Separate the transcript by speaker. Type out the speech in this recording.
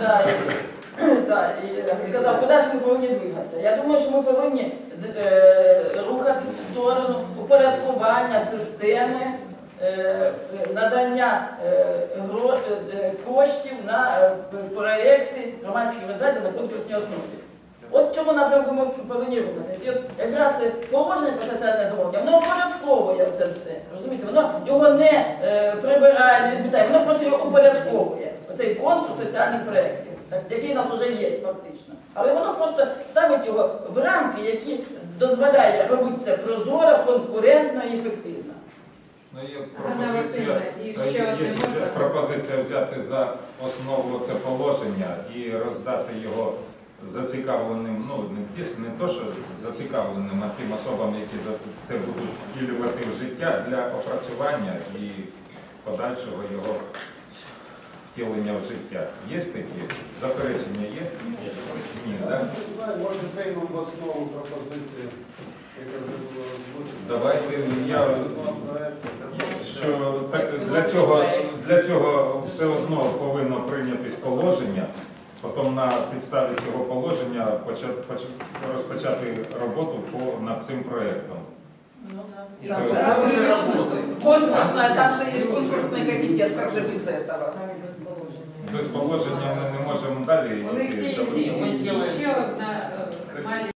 Speaker 1: так, да, і, і казав, куди ж ми повинні двигатися. Я думаю, що ми повинні е, рухатись в сторону упорядкування системи е, надання е, е, коштів на е, проєкти громадських організацій на конкурсній основі. От в цьому напрямку ми повинні рухатись. І от якраз е, положення про соціальне замовлення, воно упорядковує це все. Розумієте, воно його не е, прибирає, не відмітає, воно просто його упорядковує. Оцей конкурс соціальних проєктів, який у нас вже є фактично. Але воно просто ставить його в рамки, які дозволяє робити це прозоро, конкурентно і ефективно.
Speaker 2: Ну, є пропозиція,
Speaker 3: Васильівна, і ще
Speaker 2: є ще пропозиція взяти за основу це положення і роздати його зацікавленим, ну не ті, не то, що зацікавленим, а тим особам, які за це будуть втілювати в життя для опрацювання і подальшого його втілення в життя. Є такі заперечення? Є? Ні, так?
Speaker 4: Може приймемо в основу пропозицію, яка вже була озвучена.
Speaker 2: Давайте я що так для цього для цього все одно повинно прийнятись положення. Потім на підставі цього положення почати, розпочати роботу по над цим проєктом.
Speaker 1: Ну, да.
Speaker 5: Так,
Speaker 2: Да.
Speaker 5: а уже работает. Конкурсная, там же есть конкурсный комитет, как же без этого?
Speaker 2: Без положення ми не можемо далі
Speaker 3: Олексій
Speaker 2: йти.
Speaker 3: Юрійович, ще одна е, маленька